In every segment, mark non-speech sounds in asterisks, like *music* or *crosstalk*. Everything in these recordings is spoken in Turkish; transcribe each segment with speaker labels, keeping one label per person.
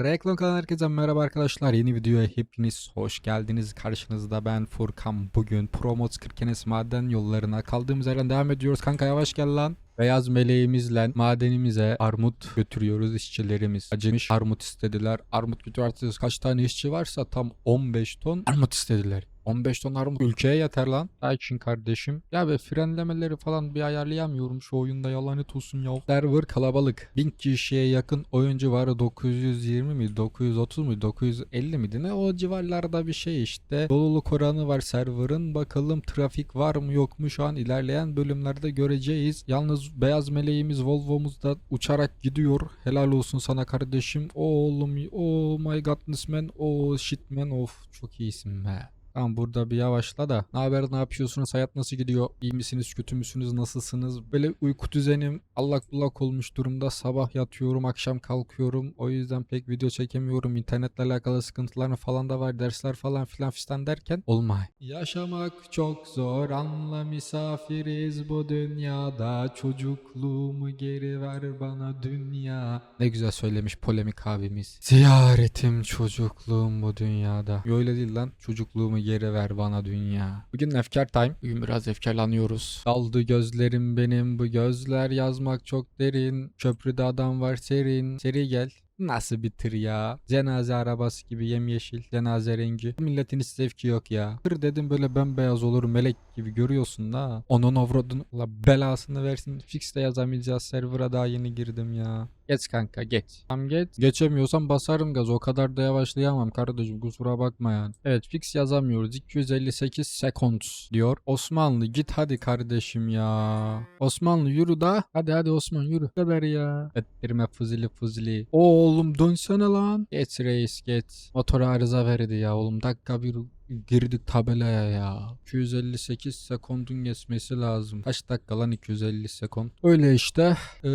Speaker 1: Reklam kanalına herkese merhaba arkadaşlar. Yeni videoya hepiniz hoş geldiniz. Karşınızda ben Furkan. Bugün Promot Kırkenes maden yollarına kaldığımız yerden devam ediyoruz. Kanka yavaş gel lan. Beyaz meleğimizle madenimize armut götürüyoruz işçilerimiz. Acımış armut istediler. Armut götür artık kaç tane işçi varsa tam 15 ton armut istediler. 15 ton armut ülkeye yeter lan. Sakin kardeşim. Ya be frenlemeleri falan bir ayarlayamıyorum şu oyunda yalanet olsun ya. Server kalabalık. 1000 kişiye yakın oyuncu var. 920 mi 930 mu 950 miydi ne o civarlarda bir şey işte. Doluluk oranı var serverın. Bakalım trafik var mı yok mu şu an ilerleyen bölümlerde göreceğiz. Yalnız beyaz meleğimiz Volvo'muz da uçarak gidiyor. Helal olsun sana kardeşim. Oğlum oh my godness man. Oh shit man of çok iyisin be. Tamam burada bir yavaşla da. Ne haber ne yapıyorsunuz? Hayat nasıl gidiyor? İyi misiniz? Kötü müsünüz? Nasılsınız? Böyle uyku düzenim allak bullak olmuş durumda. Sabah yatıyorum, akşam kalkıyorum. O yüzden pek video çekemiyorum. İnternetle alakalı sıkıntılar falan da var. Dersler falan filan fistan derken olmay. Yaşamak çok zor. Anla misafiriz bu dünyada. Çocukluğumu geri ver bana dünya. Ne güzel söylemiş polemik abimiz. Ziyaretim çocukluğum bu dünyada. Yo öyle değil lan. Çocukluğumu geri ver bana dünya. Bugün efkar time. Bugün biraz efkarlanıyoruz. Daldı gözlerim benim bu gözler yazmak çok derin. Köprüde adam var serin. Seri gel. Nasıl bir tır ya? Cenaze arabası gibi yemyeşil, cenaze rengi. Milletin hiç zevki yok ya. Tır dedim böyle bembeyaz olur melek gibi görüyorsun da. Onun avradın la belasını versin. Fix de yazamayacağız server'a daha yeni girdim ya. Geç kanka geç. Tam geç. Geçemiyorsam basarım gaz. O kadar da yavaşlayamam kardeşim kusura bakma yani. Evet fix yazamıyoruz. 258 seconds diyor. Osmanlı git hadi kardeşim ya. Osmanlı yürü da. Hadi hadi Osman yürü. Kadar ya. Ettirme fızili fızili. Oğlum dönsene lan. Geç reis geç. Motor arıza verdi ya oğlum. Dakika bir girdik tabelaya ya. 258 sekundun geçmesi lazım. Kaç dakika lan 250 sekund? Öyle işte. Ee,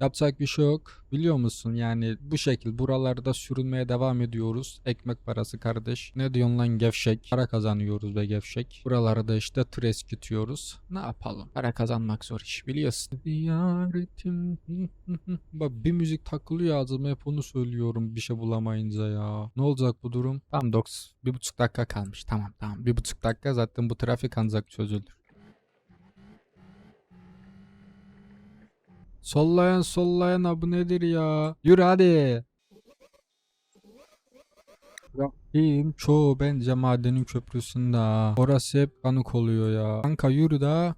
Speaker 1: yapacak bir şey yok. Biliyor musun yani bu şekil buralarda sürünmeye devam ediyoruz. Ekmek parası kardeş. Ne diyorsun lan gevşek? Para kazanıyoruz be gevşek. Buralarda işte tır eskitiyoruz. Ne yapalım? Para kazanmak zor iş biliyorsun. Ziyaretim. *laughs* Bak bir müzik takılıyor ağzıma hep onu söylüyorum bir şey bulamayınca ya. Ne olacak bu durum? Tamam Dox. Bir buçuk dakika kalmış. Tamam tamam. Bir buçuk dakika zaten bu trafik ancak çözülür. Sollayan sollayan abi nedir ya? Yürü hadi. Trafiğin çoğu bence madenin köprüsünde. Orası hep kanık oluyor ya. Kanka yürü da.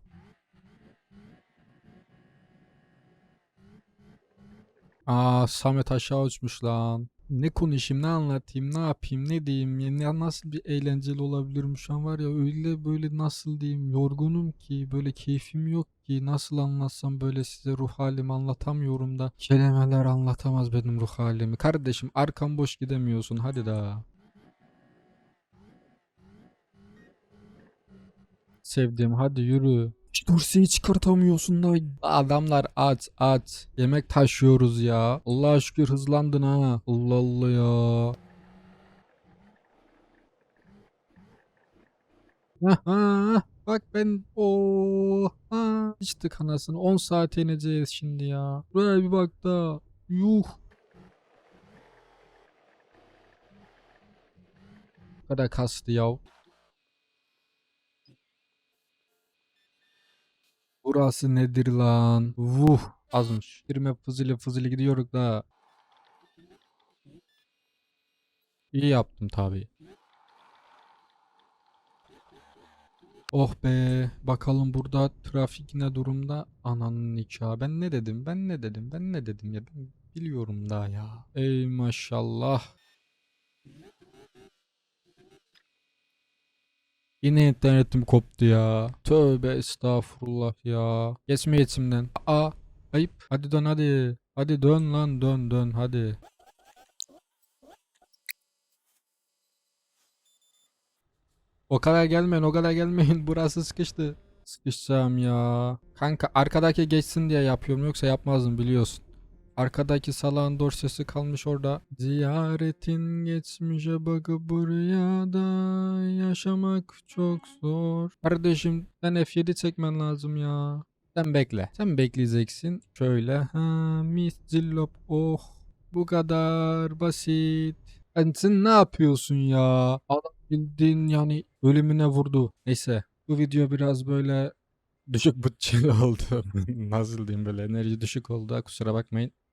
Speaker 1: Aa Samet aşağı uçmuş lan. Ne konuşayım, ne anlatayım, ne yapayım, ne diyeyim, ya nasıl bir eğlenceli olabilirim şu an var ya öyle böyle nasıl diyeyim yorgunum ki böyle keyfim yok ki nasıl anlatsam böyle size ruh halimi anlatamıyorum da kelimeler anlatamaz benim ruh halimi. Kardeşim arkam boş gidemiyorsun hadi daha. Sevdiğim hadi yürü. Dorseyi çıkartamıyorsun da. Adamlar aç aç. Yemek taşıyoruz ya. Allah'a şükür hızlandın ha. Allah Allah ya. Aha, bak ben o ha içtik anasını 10 saat ineceğiz şimdi ya. Buraya bir bak da yuh. Bu kadar kastı ya. Burası nedir lan? Vuh azmış. Girme fızılı fızılı gidiyoruz da. İyi yaptım tabii. Oh be. Bakalım burada trafik ne durumda? Ananın nikahı. Ben ne dedim? Ben ne dedim? Ben ne dedim ya? Ben biliyorum daha ya. Ey maşallah. Yine internetim koptu ya. Tövbe estağfurullah ya. Geçme içimden. Aa ayıp. Hadi dön hadi. Hadi dön lan dön dön hadi. O kadar gelmeyin o kadar gelmeyin. *laughs* Burası sıkıştı. Sıkışacağım ya. Kanka arkadaki geçsin diye yapıyorum yoksa yapmazdım biliyorsun. Arkadaki salağın dorsesi kalmış orada. Ziyaretin geçmişe bakıp buraya da yaşamak çok zor. Kardeşim sen F7 çekmen lazım ya. Sen bekle. Sen bekleyeceksin. Şöyle. Ha mis zillop. Oh. Bu kadar basit. Yani sen ne yapıyorsun ya? Adam bildiğin yani ölümüne vurdu. Neyse bu video biraz böyle düşük *laughs* bütçeli oldu. Nasıl diyeyim böyle enerji düşük oldu. Kusura bakmayın.